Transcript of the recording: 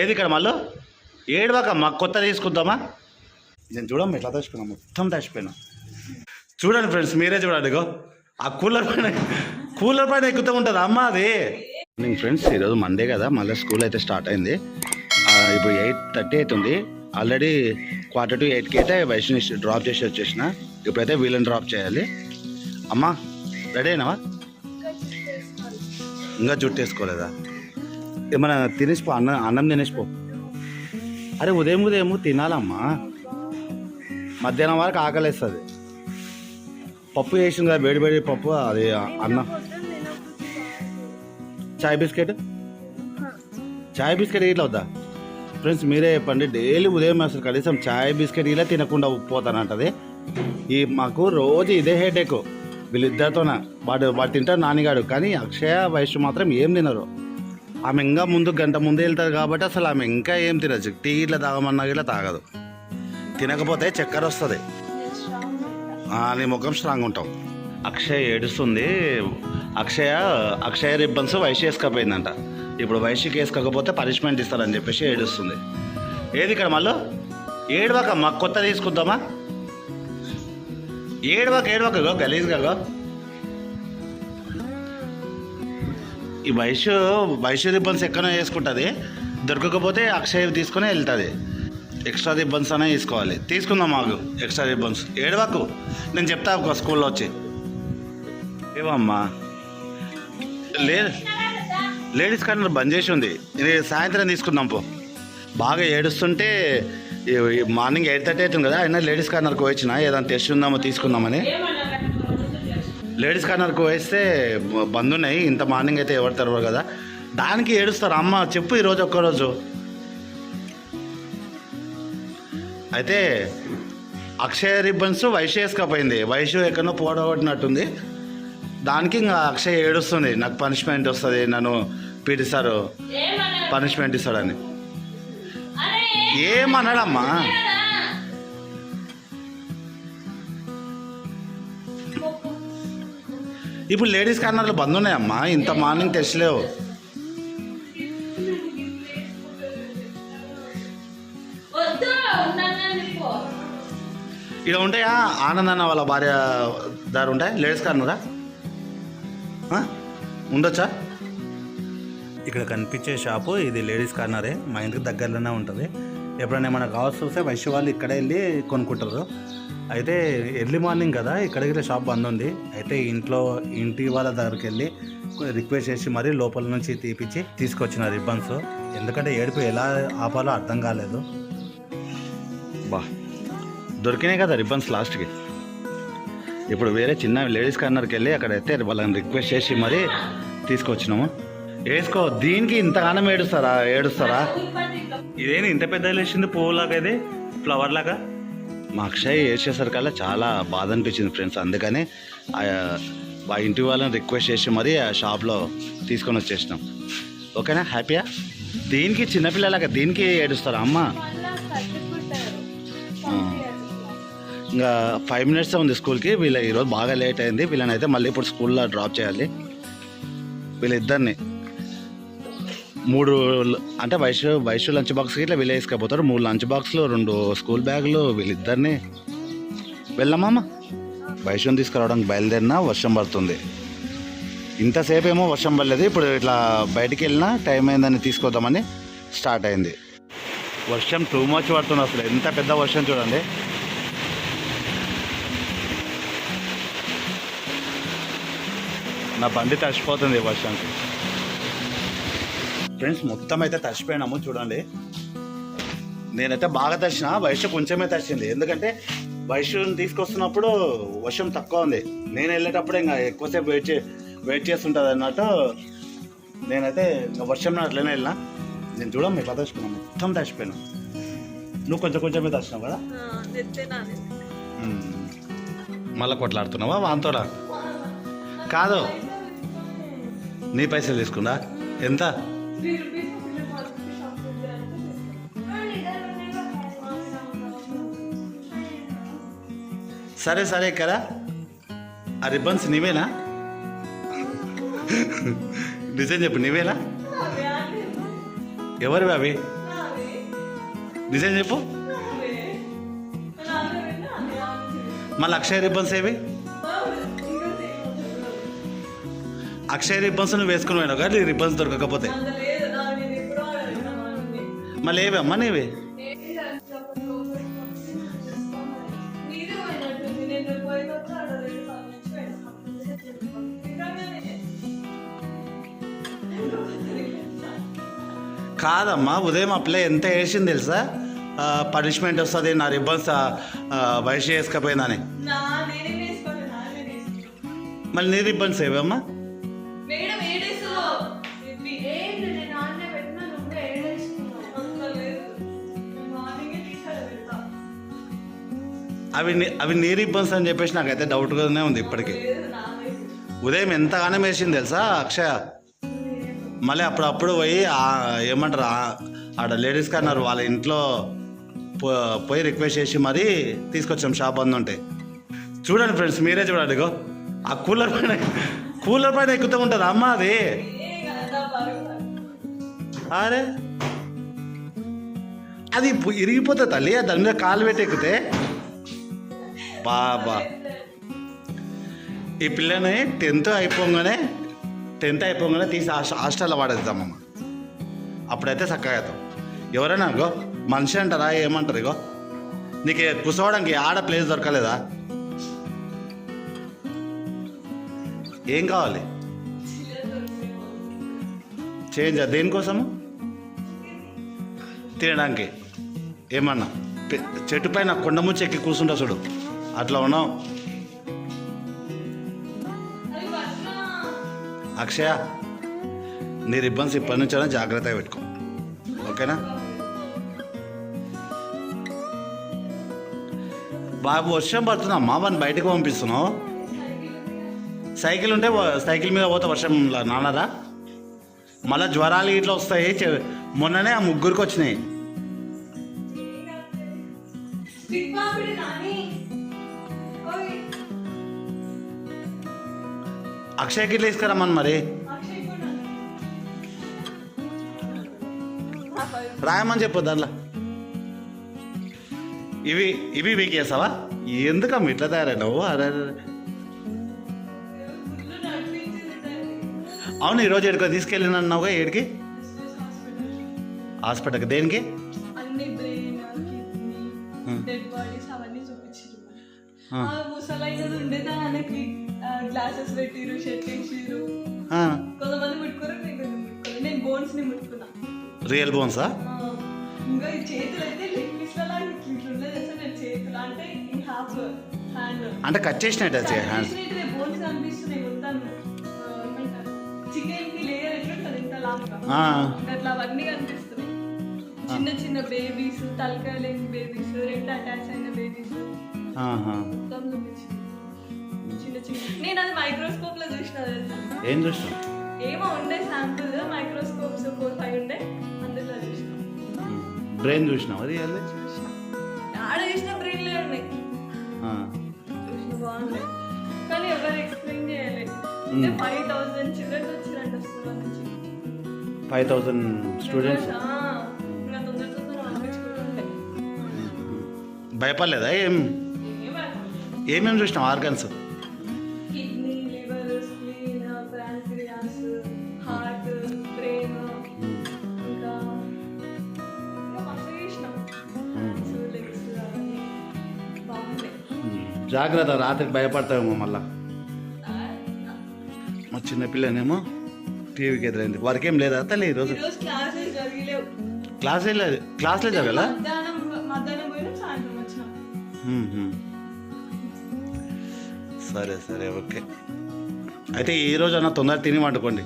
ఏది ఇక్కడ మళ్ళీ? ఏడవాక మా కొత్త తీసుకుందామా? నేను చూడమ్మా ఎట్లా తచ్చిపోయినా మొత్తం తచ్చిపోయినా చూడండి ఫ్రెండ్స్ మీరే చూడండి ఇగో. ఆ కూలర్ పైన కూలర్ పైన ఎక్కుతూ ఉంటుంది అమ్మ అది. నేను ఫ్రెండ్స్ ఈరోజు మండే కదా మళ్ళీ స్కూల్ అయితే స్టార్ట్ అయింది. ఆ, ఇప్పుడు ఎయిట్ థర్టీ అవుతుంది. ఆల్రెడీ క్వార్టర్ టు ఎయిట్కి అయితే వైష్ణవి డ్రాప్ చేసి వచ్చేసిన. ఇప్పుడైతే వీళ్ళని డ్రాప్ చేయాలి. అమ్మా రెడీ అయినావా? ఇంకా జుట్టు వేసుకోలేదా ఏమన్నా తినేసిపో అన్నం అన్నం తినేసిపో. అరే ఉదయం ఉదయం తినాలమ్మా. మధ్యాహ్నం వరకు ఆకలిస్తుంది. పప్పు వేసింది కదా వేడి వేడి పప్పు అది అన్నం. చాయ్ బిస్కెట్? చాయ్ బిస్కెట్ ఇట్లా వద్దా? ఫ్రెండ్స్ మీరే చెప్పండి డైలీ ఉదయం అసలు కనీసం చాయ్ బిస్కెట్ ఇలా తినకుండా పోతానంటది. ఈ మాకు రోజు ఇదే హెడేక్. వీళ్ళిద్దరితోన వాడు వాడు తింటారు నానిగాడు. కానీ అక్షయ వయస్సు మాత్రం ఏం తినరు. ఆమె ఇంకా ముందు గంట ముందు వెళ్తారు కాబట్టి అసలు ఆమె ఇంకా ఏం తినచ్చు టీ ఇట్లా తాగమన్నా ఇట్లా తాగదు. తినకపోతే చక్కెర వస్తుంది. నీ ముఖం స్ట్రాంగ్ ఉంటాం అక్షయ్ ఏడుస్తుంది. అక్షయ అక్షయ రిబ్బన్స్ వైశ్య వేసుకపోయిందంట. ఇప్పుడు వైశ్యకి వేసుకోకపోతే పనిష్మెంట్ ఇస్తారని చెప్పేసి ఏడుస్తుంది. ఏది ఇక్కడ మళ్ళీ ఏడవాక మా కొత్త తీసుకుందామా ఏడవక ఏడవాక గో గలీజ్గా ఈ వైశ్య వైశ్య రిబ్బన్స్ ఎక్కడ వేసుకుంటుంది. దొరకకపోతే అక్షయ తీసుకునే వెళ్తుంది. ఎక్స్ట్రా రిబ్బన్స్ అనే తీసుకోవాలి తీసుకుందాం మాకు ఎక్స్ట్రా రిబ్బన్స్. ఏడవకు నేను చెప్తా ఒక స్కూల్లో వచ్చి. ఏమమ్మా? లే లేడీస్ కార్నర్ బంద్ చేసి ఉంది. ఇది సాయంత్రం తీసుకుందాం పో. బాగా ఏడుస్తుంటే మార్నింగ్ ఎయిట్ థర్టీ అవుతుంది కదా అయినా లేడీస్ కార్నర్కి వచ్చిన ఏదైనా టెస్ట్ ఉందామో తీసుకుందామని? లేడీస్ కార్నర్కి వేస్తే బంద్ ఉన్నాయి ఇంత మార్నింగ్ అయితే ఎవరు తెరవరు కదా. దానికి ఏడుస్తారు అమ్మ చెప్పు ఈరోజు ఒక్కరోజు. అయితే అక్షయ రిబ్బన్స్ వైశ్య వేసుకపోయింది వైశ్య ఎక్కడో పోడగొట్టినట్టుంది దానికి ఇంకా అక్షయ్ ఏడుస్తుంది నాకు పనిష్మెంట్ వస్తుంది నన్ను పీటిస్తారు పనిష్మెంట్ ఇస్తాడని. ఏమన్నాడమ్మా ఇప్పుడు లేడీస్ కార్నర్లు బంద్ ఉన్నాయమ్మా. ఇంత మార్నింగ్ టెస్ట్ లేవు. ఇక్కడ ఉంటాయా? ఆనంద్ అన్న వాళ్ళ భార్య దారు ఉంటాయి? లేడీస్ కార్నరా? ఉండొచ్చా? ఇక్కడ కనిపించే షాపు ఇది లేడీస్ కార్నరే. మా ఇంటికి దగ్గరలోనే ఉంటుంది. ఎప్పుడైనా ఏమైనా కావాల్సి వస్తే వైశ్య వాళ్ళు ఇక్కడే వెళ్ళి కొనుక్కుంటారు. అయితే ఎర్లీ మార్నింగ్ కదా ఇక్కడికి షాప్ బంద్ ఉంది. అయితే ఇంట్లో ఇంటి వాళ్ళ దగ్గరికి వెళ్ళి రిక్వెస్ట్ చేసి మరీ లోపల నుంచి తీపిచ్చి తీసుకొచ్చిన రిబ్బన్స్ ఎందుకంటే ఏడుపు ఎలా ఆపాలో అర్థం కాలేదు. బా దొరికినాయి కదా రిబ్బన్స్ లాస్ట్కి. ఇప్పుడు వేరే చిన్న లేడీస్ కార్నర్కి వెళ్ళి అక్కడ అయితే వాళ్ళని రిక్వెస్ట్ చేసి మరీ తీసుకొచ్చినాము. వేసుకో దీనికి ఇంతగానం ఏడుస్తారా? ఏడుస్తారా? ఇదేంటి ఇంత పెద్ద వేసింది పువ్వులాగా ఇది? ఫ్లవర్ లాగా? మా అక్షయ్ వేసేసరికల్లా చాలా బాధ అనిపించింది ఫ్రెండ్స్. అందుకని మా ఇంటి వాళ్ళని రిక్వెస్ట్ చేసి మరీ ఆ షాప్లో తీసుకొని వచ్చేసినాం. ఓకేనా? హ్యాపీయా? దీనికి చిన్నపిల్లలాగా దీనికి ఏడుస్తారా అమ్మ? ఇంకా ఫైవ్ మినిట్స్ ఉంది స్కూల్కి? వీళ్ళ ఈరోజు బాగా లేట్ అయింది. వీళ్ళని అయితే మళ్ళీ ఇప్పుడు స్కూల్లో డ్రాప్ చేయాలి. వీళ్ళిద్దరిని. మూడు అంటే వైశ్య వైశ్య లంచ్ బాక్స్కి ఇట్లా వీళ్ళు వేసుకపోతారు మూడు లంచ్ బాక్స్లు రెండు స్కూల్ బ్యాగులు వీళ్ళిద్దరిని. వెళ్ళమ్మా వైశ్యం తీసుకురావడానికి బయలుదేరినా వర్షం పడుతుంది. ఇంతసేపు ఏమో వర్షం పడలేదు. ఇప్పుడు ఇట్లా బయటికి వెళ్ళినా టైం అయిందని తీసుకొద్దామని స్టార్ట్ అయింది. వర్షం టూ మచ్ పడుతుంది అసలు. ఎంత పెద్ద వర్షం చూడండి. నా బండి తడిచిపోతుంది ఈ వర్షానికి. ఫ్రెండ్స్ మొత్తం అయితే తడిచిపోయినాము చూడండి. నేనైతే బాగా తడిచిన వయసు కొంచెమే తడిచింది ఎందుకంటే వయసుని తీసుకొస్తున్నప్పుడు వర్షం తక్కువ ఉంది. నేను వెళ్ళేటప్పుడు ఇంకా ఎక్కువసేపు వెయిట్ చే వెయిట్ చేస్తుంటుంది అన్నట్టు నేనైతే ఇంకా వర్షం అట్లనే వెళ్ళినా. నేను చూడమ్మ ఇట్లా తడిచిపోయినా మొత్తం తడిచిపోయినా నువ్వు కొంచెం కొంచెమే తడిచినావు కదా. మళ్ళా కొట్లాడుతున్నావా? వాంతోరా కాదు. నీ పైసలు తీసుకున్నా? ఎంత? సరే సరే కదా ఆ రిబ్బన్స్ నీవేనా నిజం చెప్పు నీవేనా ఎవరు ఎవరివి అవి డిజైన్ నిజం చెప్పు మళ్ళీ అక్షయ రిబ్బన్స్ ఏవి అక్షయ రిబ్బన్స్ నువ్వు వేసుకుని పోయినావు కానీ రిబ్బన్స్ దొరకకపోతే సార్లు మర్చిపోయాను. నిజంగానే. కాదమ్మా ఉదయం ఆ పిల్ల ఎంత వేసింది తెలుసా పనిష్మెంట్ వస్తుంది నా రిబ్బన్స్ వయసు వేసుకపోయిందని. మళ్ళీ నీ రిబ్బన్స్ ఏవమ్మా అవి అవి నీ రిబ్బన్స్ అని చెప్పేసి నాకైతే డౌట్గానే ఉంది ఇప్పటికీ. ఉదయం ఎంతగానో వేసింది తెలుసా అక్షయ? మళ్ళీ అప్పుడప్పుడు పోయి ఏమంటారు ఆడ లేడీస్ కార్నర్ వాళ్ళ ఇంట్లో పో- పోయి రిక్వెస్ట్ చేసి మరీ తీసుకొచ్చాం షాప్ అందు ఉంటే. చూడండి ఫ్రెండ్స్ మీరే చూడండి గో ఆ కూలర్ పైన కూలర్ పైన ఎక్కుతూ ఉంటుంది అమ్మ అది? అరే. అది ఇరిగిపోతుంది తల్లి దాని మీద కాలు పెట్టి ఎక్కితే బాబా. ఈ పిల్లని టెన్త్ అయిపోగానే టెన్త్ అయిపోగానే తీసి హాస్టల్లో వాడేద్దామమ్మ అప్పుడైతే చక్కగా అవుతాం. ఎవరైనా గో మనిషి అంటారా ఏమంటారు ఇగో? నీకు కూర్చోవడానికి ఆడ ప్లేస్ దొరకలేదా? ఏం కావాలి? చేంజ్ దేనికోసము? తినడానికి. ఏమన్నా? చెట్టు పైన కొండముచ్చి ఎక్కి కూర్చుంటా చూడు. అట్లా ఉన్నాం. అక్షయ నీ రిబ్బన్స్ ఇప్పటి నుంచైనా జాగ్రత్తగా పెట్టుకో. ఓకేనా? బాబు వర్షం పడుతుందమ్మా వాడిని బయటకు పంపిస్తున్నావు. సైకిల్ ఉంటే సైకిల్ మీద పోతే వర్షం నానరా మళ్ళీ జ్వరాలు ఇట్లా వస్తాయి. చె- మొన్ననే ఆ ముగ్గురికి వచ్చినాయి. అక్షయకి ఇట్లా తీసుకురమ్మని మరి. అక్షయ్ రాయమని చెప్పు దాంట్లో. ఇవి ఇవి వీక్ చేస్తావా? ఎందుకమ్మ ఇట్లా తయారైనావు? అరే అవును ఈరోజు ఎక్కడికో తీసుకెళ్ళినన్నావుగా ఏడికి? హాస్పిటల్కి. దేనికి? అన్ని బ్రెయిన్ కిడ్నీ. డెడ్ బాడీస్ అవన్నీ చూపించారు. ఆ ముసలైనది ఉండేదా ఆయనకి గ్లాసెస్ పెట్టిరు షర్ట్ వేసిరు కొంతమంది ముట్టుకోరు నేను ముట్టుకోరు నేను బోన్స్ని ముట్టుకున్నా. రియల్ బోన్సా ఇంకా ఈ చేతులు అయితే లెగ్ పీస్ లా ఇట్లుండే తెలుసా నేను చేతులు. అంటే ఈ హాఫ్ హ్యాండ్ అంటే కట్ చేసినట్టు అది హ్యాండ్స్ బోన్స్ కనిపిస్తున్నాయి మొత్తం. చికెన్కి లేయర్ ఎట్లుంటది ఇంత లాగా అట్లా అవన్నీ కనిపిస్తున్నాయి. చిన్న చిన్న బేబీస్ తలకాయ లేని బేబీస్ రెండు అటాచ్ అయిన బేబీస్. మొత్తం చూపించింది. చిన్న చిన్న నేను అది మైక్రోస్కోప్లో చూసిన ఏం చూసినావు? ఏమో ఉండే శాంపుల్ మైక్రోస్కోప్స్ ఫోర్ ఫైవ్ ఉండే అందులో చూసిన. బ్రెయిన్ చూసినావు? అది అది? చూసిన. ఆడ చూసిన బ్రెయిన్లే ఉన్నాయి. ఆ. చూసిన బాగున్నాయి కానీ ఎవరు ఎక్స్ప్లెయిన్ చేయలేదు. ఫైవ్ థౌసండ్ చిల్డ్రన్స్ వచ్చిరంట స్కూల్ నుంచి. Five thousand students? భయపడలేదా? ఏం? ఏమేమి చూసినావు? Organs? Kidney liver spleen heart brain ఇంకా జాగ్రత్త రాత్రికి భయపడతావేమో మళ్ళా. మా చిన్న పిల్లనేమో టీవీకి ఎదురైంది. వారికి ఏం లేదా? తల్లి ఈరోజు క్లాస్ లేదు. క్లాస్లే జరగలా సరే సరే ఓకే. అయితే ఈ అన్న తొందర తిని వండుకోండి.